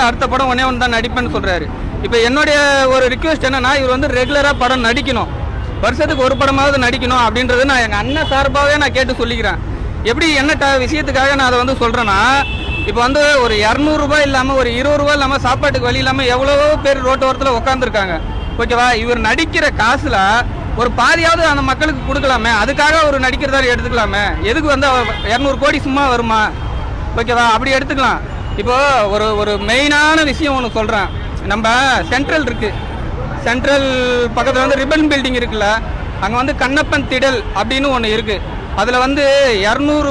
அடுத்த படம் ஒன்னே ஒன்று தான் நடிப்பேன்னு சொல்றாரு. இப்போ என்னுடைய ஒரு ரிக்வெஸ்ட் என்னன்னா இவர் வந்து ரெகுலராக படம் நடிக்கணும். வருஷத்துக்கு ஒரு படமாவது நடிக்கணும் அப்படின்றது நான் எங்கள் அண்ணன் சார்பாகவே நான் கேட்டு சொல்லிக்கிறேன். எப்படி என்ன ட- விஷயத்துக்காக நான் அதை வந்து சொல்கிறேன்னா இப்போ வந்து ஒரு இரநூறுபா இல்லாமல் ஒரு இருபது ரூபா இல்லாமல் சாப்பாட்டுக்கு வழி இல்லாமல் எவ்வளவோ பேர் ரோட்டு ஓரத்தில் உட்காந்துருக்காங்க ஓகேவா? இவர் நடிக்கிற காசில் ஒரு பாதியாவது அந்த மக்களுக்கு கொடுக்கலாமே. அதுக்காக ஒரு நடிக்கிறதாரு எடுத்துக்கலாமே. எதுக்கு வந்து இரநூறு கோடி சும்மா வருமா? ஓகேவா? அப்படி எடுத்துக்கலாம். இப்போ ஒரு ஒரு மெயினான விஷயம் ஒன்று சொல்கிறேன் நம்ம சென்ட்ரல் இருக்கு. சென்ட்ரல் பக்கத்தில் வந்து ரிப்பன் பில்டிங் இருக்குல்ல அங்கே வந்து கண்ணப்பன் திடல் அப்படின்னு ஒன்று இருக்கு. அதில் வந்து இரநூறு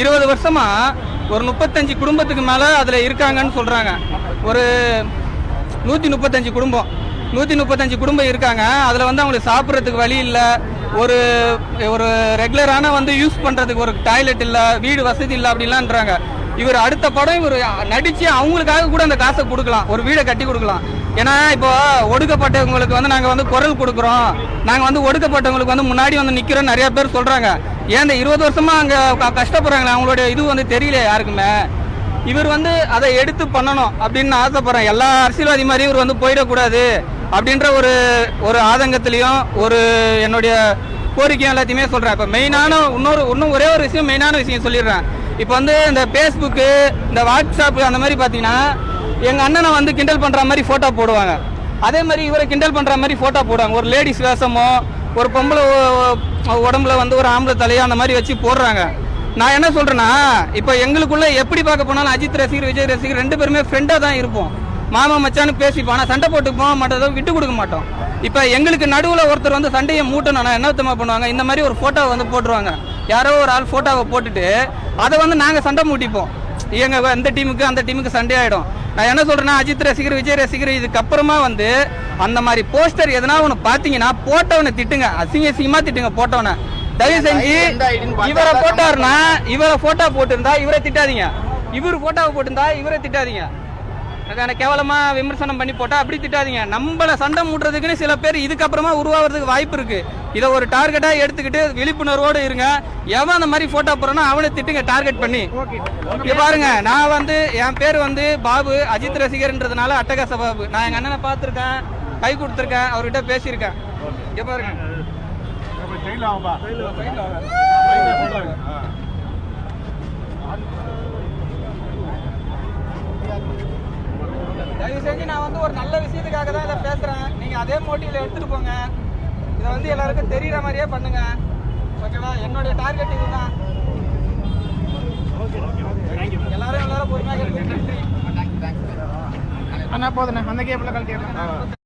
இருபது வருஷமா ஒரு முப்பத்தஞ்சு குடும்பத்துக்கு மேலே அதில் இருக்காங்கன்னு சொல்கிறாங்க ஒரு நூற்றி முப்பத்தஞ்சு குடும்பம். நூற்றி முப்பத்தஞ்சு குடும்பம் இருக்காங்க. அதில் வந்து அவங்களுக்கு சாப்பிட்றதுக்கு வழி இல்லை. ஒரு ஒரு ரெகுலரான வந்து யூஸ் பண்ணுறதுக்கு ஒரு டாய்லெட் இல்லை வீடு வசதி இல்லை அப்படிலான்றாங்க இவர் அடுத்த படம் இவர் நடித்து அவங்களுக்காக கூட அந்த காசை கொடுக்கலாம். ஒரு வீடை கட்டி கொடுக்கலாம். ஏன்னா இப்போ ஒடுக்கப்பட்டவங்களுக்கு வந்து நாங்கள் வந்து குரல் கொடுக்குறோம். நாங்கள் வந்து ஒடுக்கப்பட்டவங்களுக்கு வந்து முன்னாடி வந்து நிற்கிறோம் நிறைய பேர் சொல்கிறாங்க ஏன் இந்த இருபது வருஷமாக அங்கே கஷ்டப்படுறாங்களே? அவங்களுடைய இது வந்து தெரியல யாருக்குமே. இவர் வந்து அதை எடுத்து பண்ணணும் அப்படின்னு நான் ஆசைப்படுறேன். எல்லா அரசியல்வாதி மாதிரி இவர் வந்து போயிடக்கூடாது அப்படின்ற ஒரு ஒரு ஆதங்கத்திலையும் ஒரு என்னுடைய கோரிக்கையும் எல்லாத்தையுமே சொல்கிறேன் இப்போ மெயினான இன்னொரு இன்னும் ஒரே ஒரு விஷயம் மெயினான விஷயம் சொல்லிடுறேன். இப்போ வந்து இந்த ஃபேஸ்புக்கு இந்த வாட்ஸ்அப் அந்த மாதிரி பார்த்தீங்கன்னா எங்கள் அண்ணனை வந்து கிண்டல் பண்ணுற மாதிரி ஃபோட்டோ போடுவாங்க. அதே மாதிரி இவரை கிண்டல் பண்ணுற மாதிரி ஃபோட்டோ போடுவாங்க. ஒரு லேடிஸ் வேஷமோ ஒரு பொம்பளை உடம்புல வந்து ஒரு ஆம்பளை தலையோ அந்த மாதிரி வச்சு போடுறாங்க. நான் என்ன சொல்கிறேன்னா இப்போ எங்களுக்குள்ளே எப்படி பார்க்க போனாலும் அஜித் ரசிகர் விஜய் ரசிகர் ரெண்டு பேருமே ஃப்ரெண்டாக தான் இருப்போம். மாமா மச்சான்னு பேசிப்போம். ஆனால் சண்டை போட்டு போக மாட்டோம் விட்டு கொடுக்க மாட்டோம். இப்போ எங்களுக்கு நடுவில் ஒருத்தர் வந்து சண்டையை மூட்டணும்னா என்ன விதமா பண்ணுவாங்க? இந்த மாதிரி ஒரு ஃபோட்டோவை வந்து போட்டுருவாங்க. யாரோ ஒரு ஆள் ஃபோட்டோவை போட்டுட்டு அதை வந்து நாங்கள் சண்டை மூட்டிப்போம். எங்க இந்த டீமுக்கு அந்த டீமுக்கு சண்டை ஆயிடும். நான் என்ன சொல்றேன்னா அஜித் ரசிகர் விஜய் ரசிகர் இதுக்கப்புறமா வந்து அந்த மாதிரி போஸ்டர் எதனா ஒன்று பார்த்தீங்கன்னா போட்டவனை திட்டுங்க. அசிங்க அசிங்கமா திட்டுங்க போட்டவனை. தயவு செஞ்சு இவரை போட்டாருன்னா இவரை போட்டோ போட்டிருந்தா இவரை திட்டாதீங்க. இவர் போட்டோவை போட்டிருந்தா இவரை திட்டாதீங்க. கேவலமா விமர்சனம் பண்ணி போட்டா அப்படி திட்டாதீங்க. நம்மள சண்டை மூட்டுறதுக்குன்னு சில பேர் இதுக்கப்புறமா உருவாகிறதுக்கு வாய்ப்பு இருக்கு. இதை ஒரு டார்கெட்டா எடுத்துக்கிட்டு விழிப்புணர்வோடு இருங்க. எவன் அந்த மாதிரி போட்டோ போறானோ அவனை திட்டுங்க டார்கெட் பண்ணி. இங்க பாருங்க நான் வந்து என் பேர் வந்து பாபு அஜித் ரசிகர்ன்றதுனால அட்டகாச பாபு. நான் எங்க அண்ணனை பார்த்துருக்கேன் கை கொடுத்துருக்கேன் அவர்கிட்ட பேசியிருக்கேன். இங்க பாருங்க. தயவு செஞ்சு நான் வந்து ஒரு நல்ல விஷயத்துக்காக தான் இதை பேசுறேன். நீங்க அதே மோட்டிவ்ல எடுத்துட்டு போங்க. இதை வந்து எல்லாருக்கும் தெரியற மாதிரியே பண்ணுங்க. ஓகேவா? என்னுடைய டார்கெட் இதுதான். எல்லாரும் எல்லாரும் பொறுமையாக. நன்றி. அண்ணா போதுண்ணே. அந்த கேபிள் கழட்டிடலாம்.